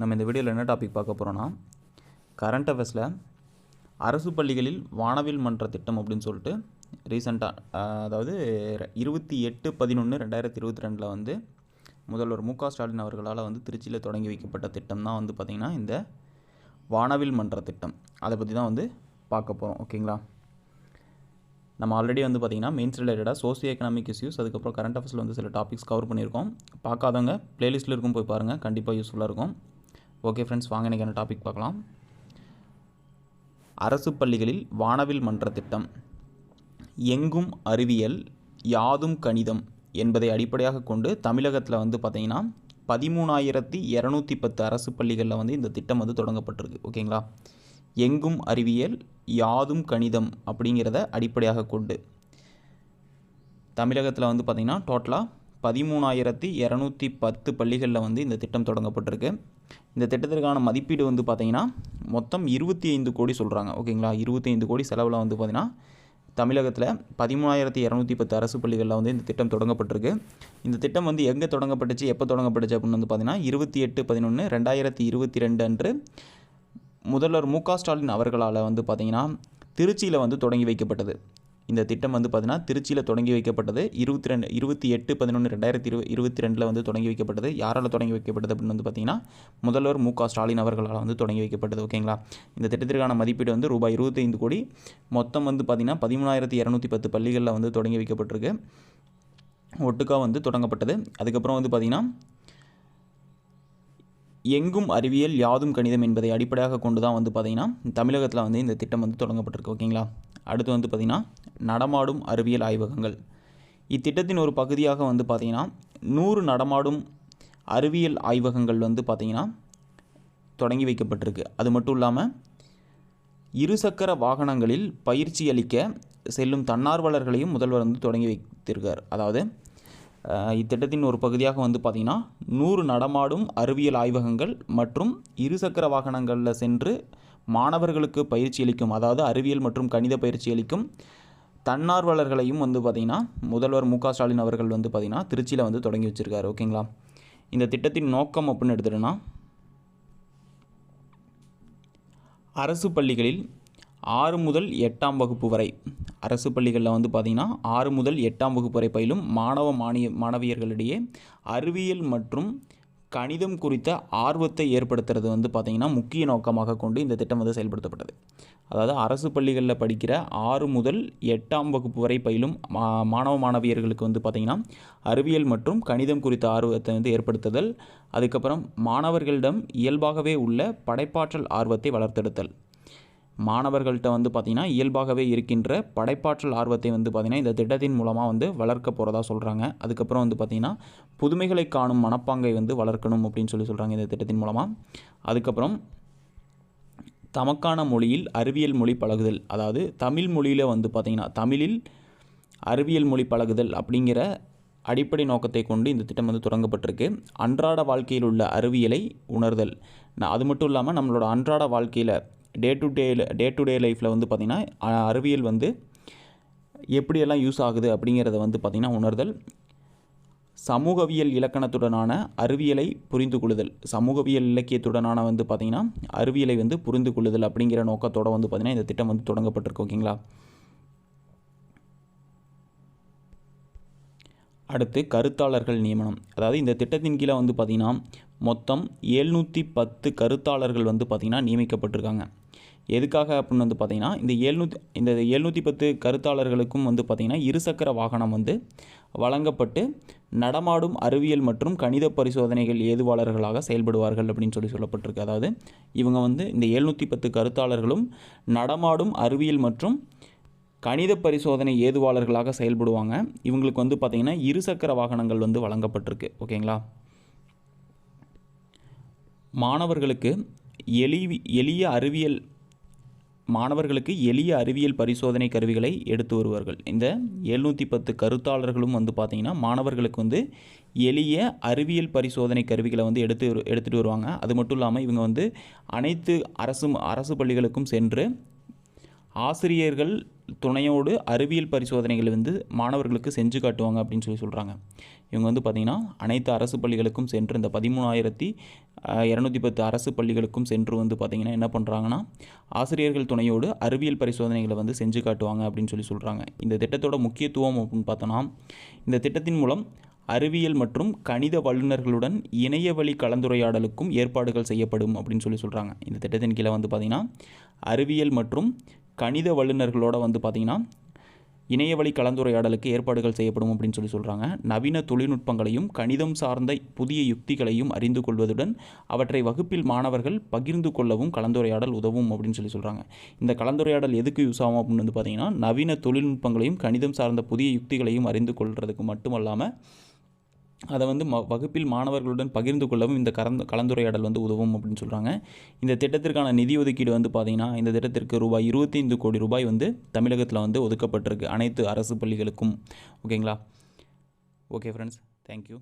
நம்ம இந்த வீடியோவில் என்ன டாபிக் பார்க்க போகிறோன்னா கரண்ட் அஃபேர்ஸில் அரசு பள்ளிகளில் வானவில் மன்ற திட்டம் அப்படின்னு சொல்லிட்டு ரீசெண்டாக அதாவது இருபத்தி எட்டு பதினொன்று ரெண்டாயிரத்தி இருபத்தி ரெண்டில் வந்து முதல்வர் மு க ஸ்டாலின் அவர்களால் வந்து திருச்சியில் தொடங்கி வைக்கப்பட்ட திட்டம் தான் வந்து பார்த்திங்கன்னா இந்த வானவில் மன்ற திட்டம். அதை பற்றி தான் வந்து பார்க்க போகிறோம் ஓகேங்களா? நம்ம ஆல்ரெடி வந்து பார்த்திங்கன்னா மெயின்ஸ் ரிலேட்டடாக சோசியோ எக்கனாமிக் இஷ்யூஸ் அதுக்கப்புறம் கரண்ட் அஃபேர்ஸில் வந்து சில டாபிக்ஸ் கவர் பண்ணியிருக்கோம். பார்க்காதவங்க ப்ளேலிஸ்ட்டில் இருக்கும் போய் பாருங்கள் கண்டிப்பாக யூஸ்ஃபுல்லாக இருக்கும். ஓகே ஃப்ரெண்ட்ஸ் வாங்க இன்றைக்கான டாபிக் பார்க்கலாம்? அரசு பள்ளிகளில் வானவில் மன்ற திட்டம். எங்கும் அறிவியல் யாதும் கணிதம் என்பதை அடிப்படையாக கொண்டு தமிழகத்தில் வந்து பார்த்திங்கன்னா பதிமூணாயிரத்தி இரநூத்தி பத்து அரசு பள்ளிகளில் வந்து இந்த திட்டம் வந்து தொடங்கப்பட்டிருக்கு. ஓகேங்களா எங்கும் அறிவியல் யாதும் கணிதம் அப்படிங்கிறத அடிப்படையாக கொண்டு தமிழகத்தில் வந்து பார்த்திங்கன்னா டோட்டலாக பதிமூணாயிரத்தி இரநூத்தி பத்து பள்ளிகளில் வந்து இந்த திட்டம் தொடங்கப்பட்டிருக்கு. இந்த திட்டத்திற்கான மதிப்பீடு வந்து பார்த்திங்கன்னா மொத்தம் இருபத்தி ஐந்து கோடி சொல்கிறாங்க ஓகேங்களா? இருபத்தி ஐந்து கோடி செலவில் வந்து பார்த்திங்கன்னா தமிழகத்தில் பதிமூணாயிரத்தி இரநூத்தி பத்து அரசு பள்ளிகளில் வந்து இந்த திட்டம் தொடங்கப்பட்டிருக்கு. இந்த திட்டம் வந்து எங்கே தொடங்கப்பட்டுச்சு எப்போ தொடங்கப்பட்டுச்சு அப்படின்னு வந்து பார்த்திங்கன்னா இருபத்தி எட்டு பதினொன்று ரெண்டாயிரத்தி இருபத்தி ரெண்டு அன்று முதல்வர் மு க ஸ்டாலின் அவர்களால் வந்து பார்த்திங்கன்னா திருச்சியில் வந்து தொடங்கி வைக்கப்பட்டது. இந்த திட்டம் வந்து பார்த்திங்கன்னா திருச்சியில் தொடங்கி வைக்கப்பட்டது. இருபத்தி ரெண்டு இருபத்தி எட்டு பதினொன்று ரெண்டாயிரத்தி இரு இருபத்தி ரெண்டில் வந்து தொடங்கி வைக்கப்பட்டது. யாரால் தொடங்கி வைக்கப்பட்டது அப்படின்னு வந்து பார்த்தீங்கன்னா முதல்வர் மு க ஸ்டாலின் அவர்களால் வந்து தொடங்கி வைக்கப்பட்டது ஓகேங்களா இந்த திட்டத்திற்கான மதிப்பீடு வந்து ரூபாய் இருபத்தைந்து கோடி. மொத்தம் வந்து பார்த்திங்கன்னா பதிமூணாயிரத்தி இரநூத்தி பத்து பள்ளிகளில் வந்து தொடங்கி வைக்கப்பட்டிருக்கு. ஒட்டுக்கா வந்து தொடங்கப்பட்டது. அதுக்கப்புறம் வந்து பார்த்திங்கன்னா எங்கும் அறிவியல் யாதும் கணிதம் என்பதை அடிப்படையாக கொண்டு தான் வந்து பார்த்திங்கன்னா தமிழகத்தில் வந்து இந்த திட்டம் வந்து தொடங்கப்பட்டிருக்கு ஓகேங்களா அடுத்து வந்து பார்த்திங்கன்னா நடமாடும் அறிவியல் ஆய்வகங்கள். இத்திட்டத்தின் ஒரு பகுதியாக வந்து பார்த்திங்கன்னா நூறு நடமாடும் அறிவியல் ஆய்வகங்கள் வந்து பார்த்திங்கன்னா தொடங்கி வைக்கப்பட்டிருக்கு. அது மட்டும் இல்லாமல் இருசக்கர வாகனங்களில் பயிற்சி அளிக்க செல்லும் தன்னார்வலர்களையும் முதல்வர் வந்து தொடங்கி வைத்திருக்கார். அதாவது இத்திட்டத்தின் ஒரு பகுதியாக வந்து பார்த்திங்கன்னா நூறு நடமாடும் அறிவியல் ஆய்வகங்கள் மற்றும் இருசக்கர வாகனங்களில் சென்று மாணவர்களுக்கு பயிற்சி அளிக்கும் அதாவது அறிவியல் மற்றும் கணித பயிற்சி அளிக்கும் தன்னார்வலர்களையும் வந்து பார்த்திங்கன்னா முதல்வர் மு ஸ்டாலின் அவர்கள் வந்து பார்த்திங்கன்னா திருச்சியில் வந்து தொடங்கி வச்சுருக்காரு. ஓகேங்களா? இந்த திட்டத்தின் நோக்கம் அப்படின்னு எடுத்துகிட்டோன்னா அரசு பள்ளிகளில் ஆறு முதல் எட்டாம் வகுப்பு வரை அரசு பள்ளிகளில் வந்து பார்த்திங்கன்னா ஆறு முதல் எட்டாம் வகுப்பு வரை பயிலும் மாணவ மானிய மாணவியர்களிடையே அறிவியல் மற்றும் கணிதம் குறித்த ஆர்வத்தை ஏற்படுத்துறது வந்து பார்த்திங்கன்னா முக்கிய நோக்கமாக கொண்டு இந்த திட்டம் வந்து செயல்படுத்தப்பட்டது. அதாவது அரசு பள்ளிகளில் படிக்கிற ஆறு முதல் எட்டாம் வகுப்பு வரை பயிலும் மா மாணவ மாணவியர்களுக்கு வந்து பார்த்திங்கன்னா அறிவியல் மற்றும் கணிதம் குறித்த ஆர்வத்தை வந்து ஏற்படுத்துதல் அதுக்கப்புறம் மாணவர்களிடம் இயல்பாகவே உள்ள படைப்பாற்றல் ஆர்வத்தை வளர்த்தெடுத்தல். மாணவர்கள்ட்ட வந்து பார்த்திங்கன்னா இயல்பாகவே இருக்கின்ற படைப்பாற்றல் ஆர்வத்தை வந்து பார்த்திங்கன்னா இந்த திட்டத்தின் மூலமாக வந்து வளர்க்க போகிறதா சொல்கிறாங்க அதுக்கப்புறம் வந்து பார்த்திங்கன்னா புதுமைகளை காணும் மனப்பாங்கை வந்து வளர்க்கணும் அப்படின்னு சொல்லி சொல்கிறாங்க இந்த திட்டத்தின் மூலமாக அதுக்கப்புறம் தமக்கான மொழியில் அறிவியல் மொழி பழகுதல். அதாவது தமிழ் மொழியில் வந்து பார்த்திங்கன்னா தமிழில் அறிவியல் மொழி பழகுதல் அப்படிங்கிற அடிப்படை நோக்கத்தை கொண்டு இந்த திட்டம் வந்து தொடங்கப்பட்டிருக்கு. அன்றாட வாழ்க்கையில் உள்ள அறிவியலை உணர்தல். அது மட்டும் இல்லாமல் நம்மளோட அன்றாட வாழ்க்கையில் day to day day to day லைஃப்பில் வந்து பார்த்திங்கன்னா அறிவியல் வந்து எப்படியெல்லாம் யூஸ் ஆகுது அப்படிங்கிறத வந்து பார்த்திங்கன்னா உணர்தல் சமூகவியல் இலக்கணத்துடனான அறிவியலை புரிந்து கொள்ளுதல் சமூகவியல் இலக்கியத்துடனான வந்து பார்த்திங்கன்னா அறிவியலை வந்து புரிந்து கொள்ளுதல் அப்படிங்கிற நோக்கத்தோட வந்து பார்த்திங்கன்னா இந்த திட்டம் வந்து தொடங்கப்பட்டிருக்கு ஓகேங்களா அடுத்து கருத்தாளர்கள் நியமனம். அதாவது இந்த திட்டத்தின் கீழே வந்து பார்த்திங்கன்னா மொத்தம் எழுநூற்றி பத்து கருத்தாளர்கள் வந்து பார்த்திங்கன்னா நியமிக்கப்பட்டிருக்காங்க. எதுக்காக அப்படின்னு வந்து பார்த்திங்கன்னா இந்த எழுநூற்றி இந்த எழுநூற்றி பத்து கருத்தாளர்களுக்கும் வந்து பார்த்திங்கன்னா இருசக்கர வாகனம் வந்து வழங்கப்பட்டு நடமாடும் அறிவியல் மற்றும் கணித பரிசோதனைகள் ஏதுவாளர்களாக செயல்படுவார்கள் அப்படின்னு சொல்லி சொல்லப்பட்டிருக்கு. அதாவது இவங்க வந்து இந்த எழுநூற்றி பத்து கருத்தாளர்களும் நடமாடும் அறிவியல் மற்றும் கணித பரிசோதனை ஏதுவாளர்களாக செயல்படுவாங்க. இவங்களுக்கு வந்து பார்த்திங்கன்னா இருசக்கர வாகனங்கள் வந்து வழங்கப்பட்டிருக்கு. ஓகேங்களா? மாணவர்களுக்கு எளி எளிய அறிவியல் மாணவர்களுக்கு எளிய அறிவியல் பரிசோதனை கருவிகளை எடுத்து வருவார்கள். இந்த எழுநூற்றி பத்து கருத்தாளர்களும் வந்து பார்த்திங்கன்னா மாணவர்களுக்கு வந்து எளிய அறிவியல் பரிசோதனை கருவிகளை வந்து எடுத்து எடுத்துகிட்டு வருவாங்க. அது மட்டும் இல்லாமல் இவங்க வந்து அனைத்து அரசு அரசு பள்ளிகளுக்கும் சென்று ஆசிரியர்கள் துணையோடு அறிவியல் பரிசோதனைகள் வந்து மாணவர்களுக்கு செஞ்சு காட்டுவாங்க அப்படின்னு சொல்லி சொல்கிறாங்க இவங்க வந்து பார்த்திங்கன்னா அனைத்து அரசு பள்ளிகளுக்கும் சென்று இந்த பதிமூணாயிரத்தி இரநூத்தி பத்து அரசு பள்ளிகளுக்கும் சென்று வந்து பார்த்திங்கன்னா என்ன பண்ணுறாங்கன்னா ஆசிரியர்கள் துணையோடு அறிவியல் பரிசோதனைகளை வந்து செஞ்சு காட்டுவாங்க அப்படின்னு சொல்லி சொல்கிறாங்க இந்த திட்டத்தோட முக்கியத்துவம் அப்படின்னு பார்த்தோன்னா இந்த திட்டத்தின் மூலம் அறிவியல் மற்றும் கணித வல்லுநர்களுடன் இணையவழி கலந்துரையாடலுக்கும் ஏற்பாடுகள் செய்யப்படும் அப்படின்னு சொல்லி சொல்கிறாங்க இந்த திட்டத்தின் கீழே வந்து பார்த்திங்கன்னா அறிவியல் மற்றும் கணித வல்லுநர்களோட வந்து பார்த்திங்கன்னா இணையவழி கலந்துரையாடலுக்கு ஏற்பாடுகள் செய்யப்படும் அப்படின்னு சொல்லி சொல்கிறாங்க நவீன தொழில்நுட்பங்களையும் கணிதம் சார்ந்த புதிய யுக்திகளையும் அறிந்து கொள்வதுடன் அவற்றை வகுப்பில் மாணவர்கள் பகிர்ந்து கொள்ளவும் கலந்துரையாடல் உதவும் அப்படின்னு சொல்லி சொல்கிறாங்க இந்த கலந்துரையாடல் எதுக்கு யூஸ் ஆகும் அப்படின்னு வந்து பார்த்திங்கன்னா நவீன தொழில்நுட்பங்களையும் கணிதம் சார்ந்த புதிய யுக்திகளையும் அறிந்து கொள்வதற்கு மட்டுமல்லாமல் அதை வந்து ம வகுப்பில் மாணவர்களுடன் பகிர்ந்து கொள்ளவும் இந்த கலந்து கலந்துரையாடல் வந்து உதவும் அப்படின்னு சொல்கிறாங்க இந்த திட்டத்திற்கான நிதி ஒதுக்கீடு வந்து பார்த்திங்கன்னா இந்த திட்டத்திற்கு ரூபாய் இருபத்தைந்து கோடி ரூபாய் வந்து தமிழகத்தில் வந்து ஒதுக்கப்பட்டிருக்கு. அனைத்து அரசு பள்ளிகளுக்கும். ஓகேங்களா? Okay friends thank you